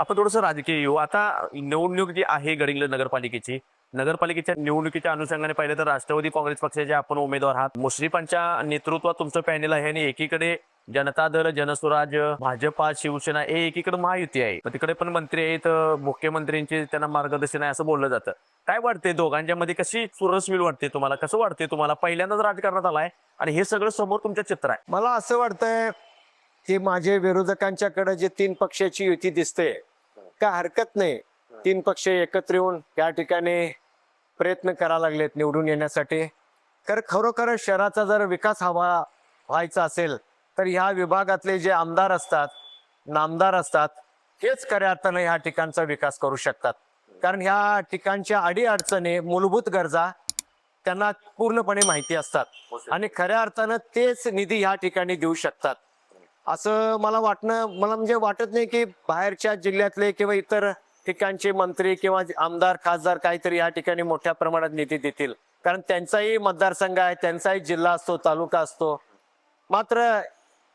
आपण थोडस राजकीय येऊ. आता निवडणूक जी आहे गडिंग्लज नगरपालिकेची नगरपालिकेच्या निवडणुकीच्या अनुषंगाने पाहिलं तर राष्ट्रवादी काँग्रेस पक्षाचे आपण उमेदवार आहात. मुश्रीफांच्या नेतृत्वात तुमचं पॅनेल आहे आणि एकीकडे जनता दल जनस्वराज भाजपा शिवसेना हे एकीकडे महायुती आहे. तिकडे पण मंत्री आहेत अं, मुख्यमंत्र्यांचे त्यांना मार्गदर्शन आहे असं बोललं जातं. काय वाटते दोघांच्या मध्ये? कशी चुरसमिल वाटते तुम्हाला? कसं वाटते तुम्हाला? पहिल्यांदाच राजकारणात आलाय आणि हे सगळं समोर तुमच्या चित्र आहे. मला असं वाटतंय की माझे विरोधकांच्याकडे जे तीन पक्षाची युती दिसते काय हरकत नाही. तीन पक्ष एकत्र येऊन या ठिकाणी प्रयत्न करायला लागलेत निवडून येण्यासाठी. तर खरोखर शहराचा जर विकास हवा व्हायचा असेल तर ह्या विभागातले जे आमदार असतात नामदार असतात हेच खऱ्या अर्थानं ह्या ठिकाणचा विकास करू शकतात. कारण ह्या ठिकाणच्या अडीअडचणी मूलभूत गरजा त्यांना पूर्णपणे माहिती असतात. आणि खऱ्या अर्थानं तेच निधी ह्या ठिकाणी देऊ शकतात. असं मला वाटणं मला म्हणजे वाटत नाही की बाहेरच्या जिल्ह्यातले किंवा इतर ठिकाणचे मंत्री किंवा आमदार खासदार काहीतरी या ठिकाणी मोठ्या प्रमाणात निधी देतील. कारण त्यांचाही मतदारसंघ आहे त्यांचाही जिल्हा असतो तालुका असतो. मात्र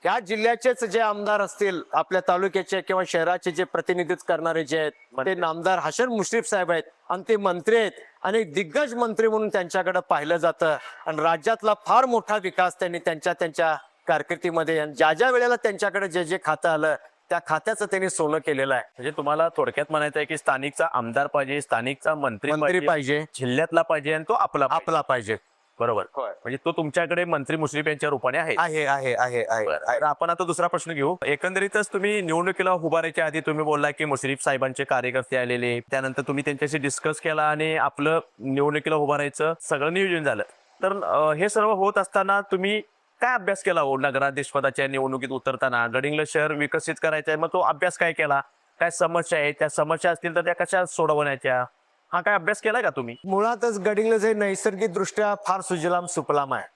या जिल्ह्याचेच जे आमदार असतील आपल्या तालुक्याचे किंवा शहराचे जे प्रतिनिधित्व करणारे जे आहेत ते नामदार हसन मुश्रीफ साहेब आहेत आणि ते मंत्री आहेत आणि दिग्गज मंत्री म्हणून त्यांच्याकडे पाहिलं जातं. आणि राज्यातला फार मोठा विकास त्यांनी त्यांच्या त्यांच्या कारकिर्दीमध्ये ज्या ज्या वेळेला त्यांच्याकडे जे जे खातं आलं त्या खात्याचं त्यांनी सोनं केलेलं आहे. म्हणजे तुम्हाला थोडक्यात म्हणायचं आहे की स्थानिकचा आमदार पाहिजे स्थानिकचा मंत्री मंत्री पाहिजे जिल्ह्यातला पाहिजे आणि तो आपला. आपला पाहिजे. बरोबर. म्हणजे तो तुमच्याकडे मंत्री मुश्रीफ यांच्या रूपाने आहे. आहे आहे आहे आहे. आपण आता दुसरा प्रश्न घेऊ. एकंदरीतच तुम्ही निवडणुकीला उभारायच्या आधी तुम्ही बोलला की मुश्रीफ साहेबांचे कार्यकर्ते आलेले त्यानंतर तुम्ही त्यांच्याशी डिस्कस केला आणि आपलं निवडणुकीला उभारायचं सगळं नियोजन झालं. तर हे सर्व होत असताना तुम्ही काय अभ्यास केला हो नगराध्यक्ष पदाच्या निवडणुकीत उतरताना? गडिंगला शहर विकसित करायचं आहे मग तो अभ्यास काय केला? काय समस्या आहे त्या समस्या असतील तर त्या कशा सोडवण्याच्या? हा काय अभ्यास केलाय का तुम्ही? मुळातच गडिंगलज हे नैसर्गिक दृष्ट्या फार सुजलाम सुपलाम आहे.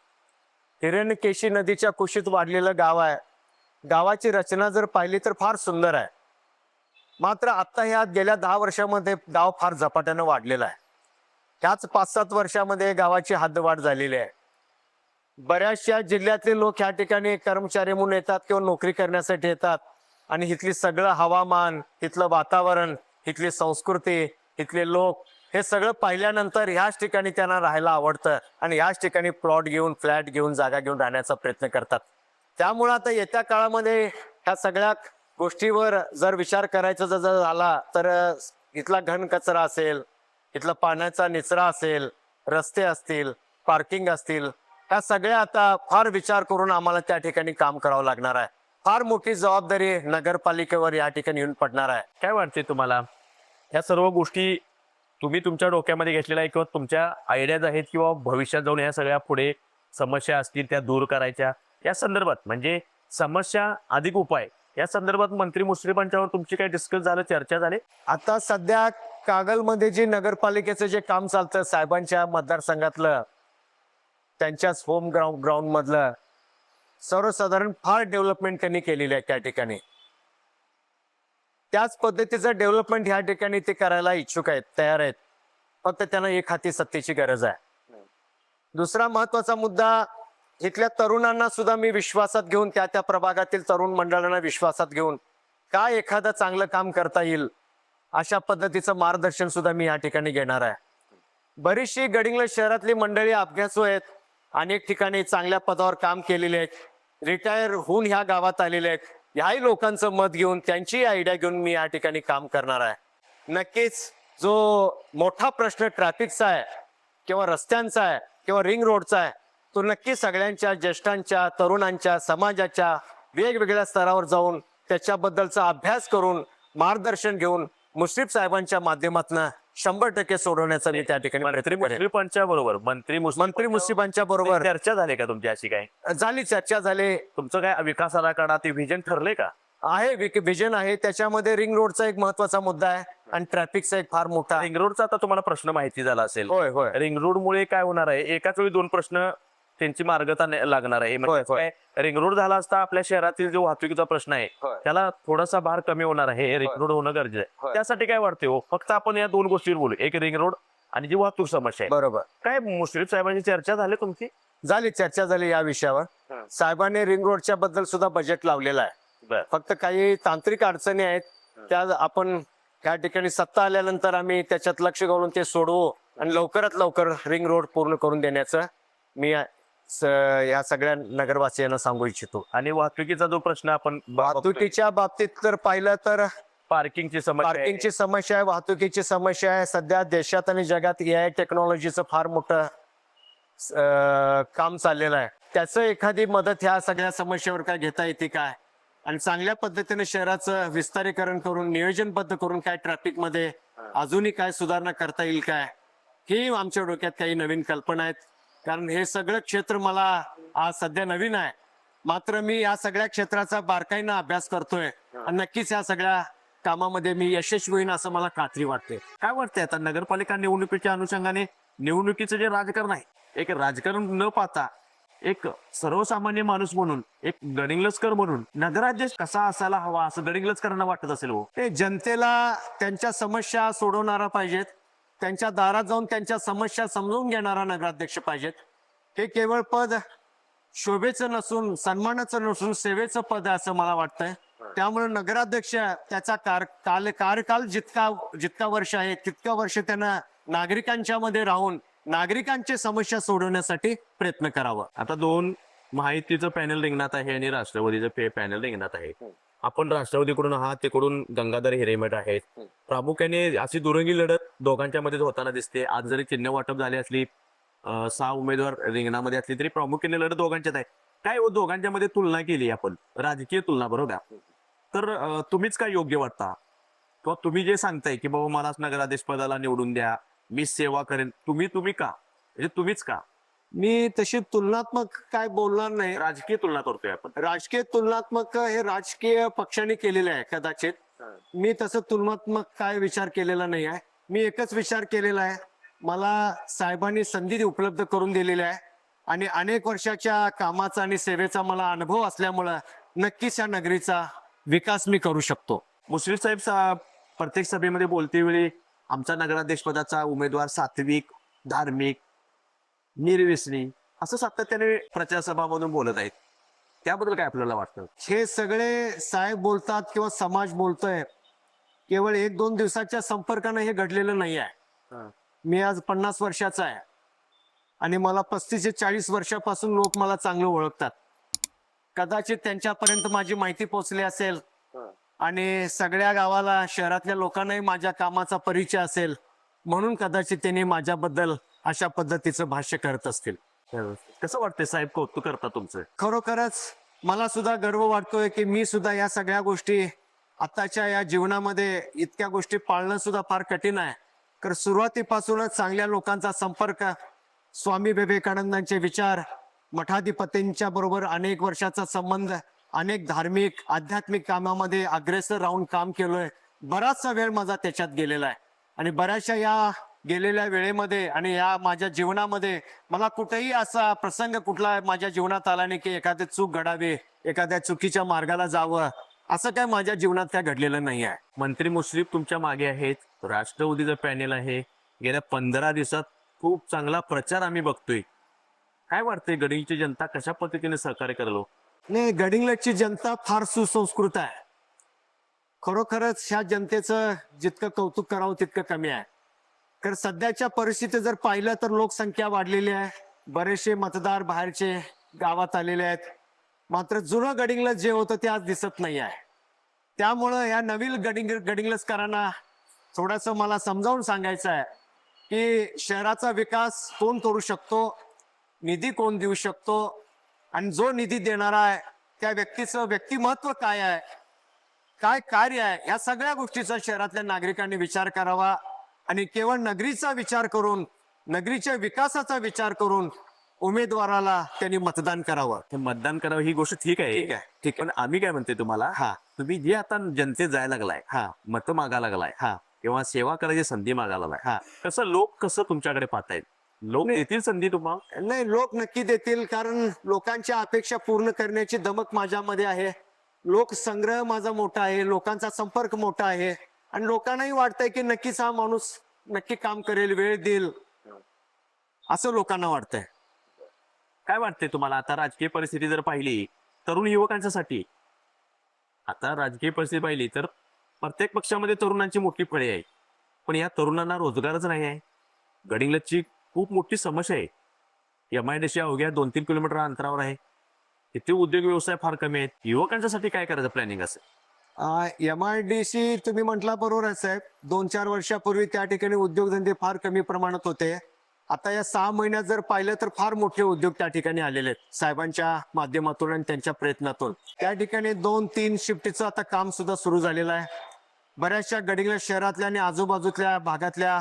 हिरण्यकेशी नदीच्या कुशीत वाढलेलं गाव आहे. गावाची रचना जर पाहिली तर फार सुंदर आहे. मात्र आता ह्या गेल्या दहा वर्षामध्ये गाव फार झपाट्यानं वाढलेलं आहे. ह्याच पाच सात वर्षामध्ये गावाची हद्दवाढ झालेली आहे. बऱ्याचशा जिल्ह्यातले लोक ह्या ठिकाणी कर्मचारी म्हणून येतात किंवा नोकरी करण्यासाठी येतात. आणि इथली सगळं हवामान इथलं वातावरण इथली संस्कृती इथले लोक हे सगळं पाहिल्यानंतर ह्याच ठिकाणी त्यांना राहायला आवडतं. आणि ह्याच ठिकाणी प्लॉट घेऊन फ्लॅट घेऊन जागा घेऊन राहण्याचा प्रयत्न करतात. त्यामुळं आता येत्या काळामध्ये ह्या सगळ्या गोष्टीवर जर विचार करायचा जर झाला तर इथला घन कचरा असेल इथला पाण्याचा निचरा असेल रस्ते असतील पार्किंग असतील ह्या सगळ्या आता फार विचार करून आम्हाला त्या ठिकाणी काम करावं लागणार आहे. फार मोठी जबाबदारी नगरपालिकेवर या ठिकाणी येऊन पडणार आहे. काय वाटते तुम्हाला? या सर्व गोष्टी तुम्ही तुमच्या डोक्यामध्ये घेतलेल्या आहे किंवा तुमच्या आयडियाज आहेत किंवा भविष्यात जाऊन या सगळ्या पुढे समस्या असतील त्या दूर करायच्या या संदर्भात म्हणजे समस्या अधिक उपाय या संदर्भात मंत्री मुश्रीफांच्यावर तुमची काही डिस्कस झालं चर्चा झाली? आता सध्या कागलमध्ये जे नगरपालिकेचं जे काम चालतं साहेबांच्या मतदारसंघातलं त्यांच्याच होम ग्राउंड ग्राउंड मधलं सर्वसाधारण फार डेव्हलपमेंट त्यांनी केलेली आहे त्या ठिकाणी. त्याच पद्धतीचं डेव्हलपमेंट ह्या ठिकाणी ते करायला इच्छुक आहेत तयार आहेत. फक्त त्यांना एक हाती सत्तेची गरज आहे. दुसरा महत्त्वाचा मुद्दा इथल्या तरुणांना सुद्धा मी विश्वासात घेऊन त्या त्या प्रभागातील तरुण मंडळांना विश्वासात घेऊन काय एखादं चांगलं काम करता येईल अशा पद्धतीचं मार्गदर्शन सुद्धा मी या ठिकाणी घेणार आहे. बरीचशी गडिंगला शहरातली मंडळी अभ्यासू आहेत. अनेक ठिकाणी चांगल्या पदावर काम केलेले आहेत. रिटायर होऊन ह्या गावात आलेले आहेत. ह्याही लोकांचं मत घेऊन त्यांची आयडिया घेऊन मी या ठिकाणी काम करणार आहे. नक्कीच जो मोठा प्रश्न ट्रॅफिकचा आहे किंवा रस्त्यांचा आहे किंवा रिंग रोडचा आहे तो नक्की सगळ्यांच्या ज्येष्ठांच्या तरुणांच्या समाजाच्या वेगवेगळ्या स्तरावर जाऊन त्याच्याबद्दलचा अभ्यास करून मार्गदर्शन घेऊन मुश्रीफ साहेबांच्या माध्यमातून शंभर टक्के सोडवण्याचा मी त्या ठिकाणी मंत्री प्रयत्न करेन. मुश्रीफांच्या बरोबर मंत्री मुश्रीफ- मंत्री मुश्रीफांच्या बरोबर. चर्चा झाली का तुमची अशी काय झाली चर्चा झाली. तुमचं काय विकास आराखडा ते व्हिजन ठरले का? आहे विजन आहे. त्याच्यामध्ये रिंग रोडचा एक महत्त्वाचा मुद्दा आहे आणि ट्रॅफिकचा एक फार मोठा. आहे रिंग रोडचा आता तुम्हाला प्रश्न माहिती झाला असेल. होय होय. रिंग रोड मुळे काय होणार आहे? एकाच वेळी दोन प्रश्न त्यांची मार्गता लागणार आहे. म्हणजे होय, होय. काय रिंग रोड झाला असता आपल्या शहरातील जो वाहतुकीचा प्रश्न आहे होय. त्याला थोडासा भार कमी होणार आहे. रिंग रोड होणं गरजेचं आहे. त्यासाठी काय वाटते हो? फक्त आपण या दोन गोष्टीवर बोलू. एक रिंग रोड आणि जी वाहतूक समस्या आहे. बरोबर. काय मुश्रीफ साहेबांची चर्चा झाली तुमची? झाली चर्चा झाली या विषयावर. साहेबांनी रिंग रोडच्या बद्दल सुद्धा बजेट लावलेलं आहे. बर. फक्त काही तांत्रिक अडचणी आहेत. त्या आपण त्या ठिकाणी सत्ता आल्यानंतर आम्ही त्याच्यात लक्ष घालून ते सोडवू आणि लवकरात लवकर रिंग रोड पूर्ण करून देण्याचं मी स- या सगळ्या नगरवासियांना सांगू इच्छितो. आणि वाहतुकीचा जो प्रश्न आपण वाहतुकीच्या बाबतीत जर पाहिलं तर पार्किंगची समस्या. पार्किंगची समस्या आहे वाहतुकीची समस्या आहे. सध्या देशात आणि जगात ए आय टेक्नॉलॉजीचं फार मोठं काम चाललेलं आहे. त्याचं एखादी मदत ह्या सगळ्या समस्येवर काय घेता येते काय? आणि चांगल्या पद्धतीने शहराचं विस्तारीकरण करून नियोजनबद्ध करून काय ट्रॅफिकमध्ये अजूनही काय सुधारणा करता येईल काय? ही आमच्या डोक्यात काही नवीन कल्पना आहेत. कारण हे सगळं क्षेत्र मला आज सध्या नवीन आहे. मात्र मी या सगळ्या क्षेत्राचा बारकाईनं अभ्यास करतोय आणि नक्कीच या सगळ्या कामामध्ये मी यशस्वी होईन असं मला खात्री वाटते. काय वाटतंय आता नगरपालिका निवडणुकीच्या अनुषंगाने निवडणुकीचं जे राजकारण आहे एक राजकारण न पाहता एक सर्वसामान्य माणूस म्हणून एक गडिंग्लजकर म्हणून नगराध्यक्ष कसा असायला हवा असं गडिंग्लजकरांना वाटत असेल हो? ते जनतेला त्यांच्या समस्या सोडवणारा पाहिजेत. त्यांच्या दारात जाऊन त्यांच्या समस्या समजून घेणारा नगराध्यक्ष पाहिजेत. हे केवळ पद शोभेचं नसून सन्मानाचं नसून सेवेचं पद आहे असं मला वाटतंय. त्यामुळे नगराध्यक्ष त्याचा कार काल कार्यकाल जितका जितका वर्ष आहे तितका वर्ष त्यांना नागरिकांच्या मध्ये राहून नागरिकांची समस्या सोडवण्यासाठी प्रयत्न करावा. आता दोन माहितीचं पॅनल रिंगणात आहे आणि राष्ट्रवादीचं पॅनल रिंगणात आहे. आपण राष्ट्रवादीकडून आहात तिकडून गंगाधर हिरेमठ आहेत. प्रामुख्याने अशी दुरंगी लढत दोघांच्या मध्ये होताना दिसते. आज जरी चिन्ह वाटप झाली असली सहा उमेदवार रिंगणामध्ये असली तरी प्रामुख्याने लढत दोघांच्यात आहे. काय हो दोघांच्या मध्ये तुलना केली आपण? राजकीय तुलना बरोबर? तर तुम्हीच काय योग्य वाटता? किंवा तुम्ही जे सांगताय की बाबा मलाच नगराध्यक्ष पदाला निवडून द्या मी सेवा करेन तुम्ही तुम्ही का? म्हणजे तुम्हीच का? मी तशी तुलनात्मक काय बोलणार नाही. राजकीय तुलना करतोय आपण. राजकीय तुलनात्मक हे राजकीय पक्षाने केलेले आहे कदाचित. मी तसं तुलनात्मक काय विचार केलेला नाही आहे. मी एकच विचार केलेला आहे. मला साहेबांनी संधी उपलब्ध करून दिलेली आहे. आणि अनेक वर्षाच्या कामाचा आणि सेवेचा मला अनुभव असल्यामुळं नक्कीच या नगरीचा विकास मी करू शकतो. मुश्रीफ साहेब सा- प्रत्येक सभेमध्ये बोलते वेळी आमचा नगराध्यक्ष पदाचा उमेदवार सात्विक धार्मिक निर्व्यसनी असं सातत्याने प्रचार सभामधून बोलत आहेत. त्याबद्दल काय आपल्याला वाटतं? हे सगळे साहेब बोलतात किंवा समाज बोलतोय केवळ एक दोन दिवसाच्या संपर्कानं हे घडलेलं नाही आहे. मी आज पन्नास वर्षाचा आहे. आणि मला पस्तीस ते चाळीस वर्षापासून लोक मला चांगलं ओळखतात. कदाचित त्यांच्यापर्यंत माझी माहिती पोहोचली असेल. आणि सगळ्या गावाला शहरातल्या लोकांनाही माझ्या कामाचा परिचय असेल. म्हणून कदाचित त्यांनी माझ्याबद्दल अशा पद्धतीचं भाष्य करत असतील. कसं वाटतंय? साहेब कौतुक करता तुमचं? खरोखरच मला सुद्धा गर्व वाटतोय की मी सुद्धा या सगळ्या गोष्टी आताच्या या जीवनामध्ये इतक्या गोष्टी पाळणं सुद्धा फार कठीण आहे. तर सुरुवातीपासूनच चांगल्या लोकांचा संपर्क स्वामी विवेकानंदांचे विचार मठाधिपतींच्या बरोबर अनेक वर्षाचा संबंध अनेक धार्मिक आध्यात्मिक कामामध्ये अग्रेसर राहून काम केलोय. बराचसा वेळ माझा त्याच्यात गेलेला आहे. आणि बऱ्याचशा या गेलेल्या वेळेमध्ये आणि या माझ्या जीवनामध्ये मला कुठेही असा प्रसंग कुठला माझ्या जीवनात आला नाही की एखादी चूक घडावी एखाद्या चुकीच्या मार्गाला जावं असं काय माझ्या जीवनात काय घडलेलं नाही आहे. मंत्री मुश्रीफ तुमच्या मागे आहेत राष्ट्रवादीचं पॅनेल आहे. गेल्या पंधरा दिवसात खूप चांगला प्रचार आम्ही बघतोय. काय वाटतंय गडिंगची जनता कशा पद्धतीने सहकार्य करलो? नाही गडिंगलची जनता फार सुसंस्कृत आहे. खरोखरच ह्या जनतेचं जितकं कौतुक करावं तितकं कमी आहे. तर सध्याच्या परिस्थितीत जर पाहिलं तर लोकसंख्या वाढलेली आहे. बरेचसे मतदार बाहेरचे गावात आलेले आहेत. मात्र जुनं गडिंगलस जे होतं ते आज दिसत नाही आहे. त्यामुळं या नवीन गडिंग गडिंगलसकरांना थोडंसं मला समजावून सांगायचं आहे की शहराचा विकास कोण करू शकतो? निधी कोण देऊ शकतो? आणि जो निधी देणारा आहे त्या व्यक्तीचं व्यक्तिमत्व काय आहे? काय कार्य आहे? या सगळ्या गोष्टीचा शहरातल्या नागरिकांनी विचार करावा. आणि केवळ नगरीचा विचार करून नगरीच्या विकासाचा विचार करून उमेदवाराला त्यांनी मतदान करावं. हे मतदान करावं ही गोष्ट ठीक आहे. ठीक आहे, ठीक. पण आम्ही काय म्हणते तुम्हाला? हा. तुम्ही जे आता जनतेत जायला लागलाय हा. मत मागा लागलाय हा. किंवा सेवा करायची संधी मागा लागलाय हा. कसं लोक कसं तुमच्याकडे पाहतायत? लोक देतील संधी तुम्हाला नाही लोक नक्की देतील कारण लोकांच्या अपेक्षा पूर्ण करण्याची दमक माझ्यामध्ये आहे. लोकसंग्रह माझा मोठा आहे लोकांचा संपर्क मोठा आहे. आणि लोकांनाही वाटतंय की नक्कीच हा माणूस नक्की काम करेल वेळ देईल. असं लोकांना वाटतंय. काय वाटतंय तुम्हाला? आता राजकीय परिस्थिती जर पाहिली तरुण युवकांच्यासाठी आता राजकीय परिस्थिती पाहिली तर प्रत्येक पक्षामध्ये तरुणांची मोठी फळे आहे. पण या तरुणांना रोजगारच नाही आहे. गडिंगलची खूप मोठी समस्या आहे. एम आय डी सी अवघ्या दोन तीन किलोमीटर अंतरावर आहे. तिथे उद्योग व्यवसाय फार कमी आहेत. युवकांच्यासाठी काय करायचं? प्लॅनिंग असेल. एम आय डी सी तुम्ही म्हटला बरोबर आहे साहेब. दोन चार वर्षापूर्वी त्या ठिकाणी उद्योगधंदे फार कमी प्रमाणात होते. आता या सहा महिन्यात जर पाहिलं तर फार मोठे उद्योग त्या ठिकाणी आलेले आहेत साहेबांच्या माध्यमातून आणि त्यांच्या प्रयत्नातून. त्या ठिकाणी दोन तीन शिफ्टीचं आता काम सुद्धा सुरू झालेलं आहे. बऱ्याचशा गडिंगला शहरातल्या आणि आजूबाजूतल्या भागातल्या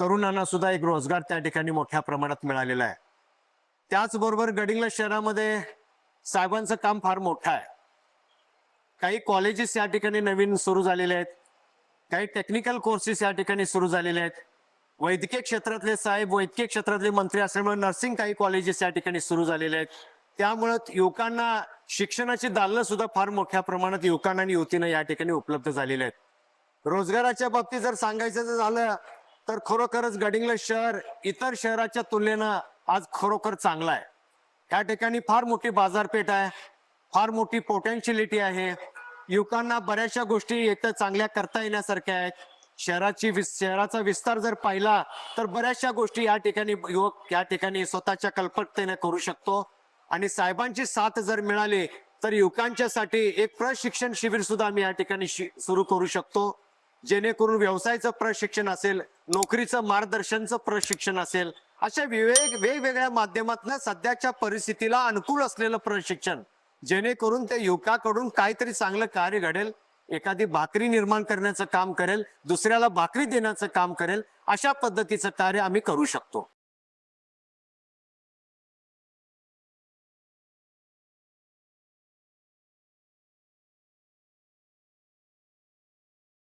तरुणांना सुद्धा एक रोजगार त्या ठिकाणी मोठ्या प्रमाणात मिळालेला आहे. त्याचबरोबर गडिंगला शहरामध्ये साहेबांचं काम फार मोठं आहे. काही कॉलेजेस या ठिकाणी नवीन सुरू झालेले आहेत. काही टेक्निकल कोर्सेस या ठिकाणी सुरू झालेले आहेत. वैद्यकीय क्षेत्रातले साहेब वैद्यकीय क्षेत्रातले मंत्री असल्यामुळे नर्सिंग काही कॉलेजेस या ठिकाणी सुरू झालेले आहेत. त्यामुळं युवकांना शिक्षणाची दालनं सुद्धा फार मोठ्या प्रमाणात युवकांना आणि युवतींना या ठिकाणी उपलब्ध झालेले आहेत. रोजगाराच्या बाबतीत जर सांगायचं झालं तर खरोखरच गडिंग्लज शहर इतर शहराच्या तुलनेनं आज खरोखर चांगलं आहे. या ठिकाणी फार मोठी बाजारपेठ आहे. फार मोठी पोटेन्शियलिटी आहे. युवकांना बऱ्याचशा गोष्टी इथं चांगल्या करता येण्यासारख्या आहेत. शहराची विस- शहराचा विस्तार जर पाहिला तर बऱ्याचशा गोष्टी या ठिकाणी युवक या ठिकाणी स्वतःच्या कल्पकतेने करू शकतो. आणि साहेबांची साथ जर मिळाली तर युवकांच्यासाठी एक प्रशिक्षण शिबिर सुद्धा आम्ही या ठिकाणी सुरू करू शकतो. जेणेकरून व्यवसायाचं प्रशिक्षण असेल नोकरीचं मार्गदर्शनचं प्रशिक्षण असेल अशा विवेक वेगवेगळ्या माध्यमातून सध्याच्या परिस्थितीला अनुकूल असलेलं प्रशिक्षण जेणेकरून त्या युवकाकडून काहीतरी चांगलं कार्य घडेल एखादी भाकरी निर्माण करण्याचं काम करेल दुसऱ्याला भाकरी देण्याचं काम करेल अशा पद्धतीचं कार्य आम्ही करू शकतो.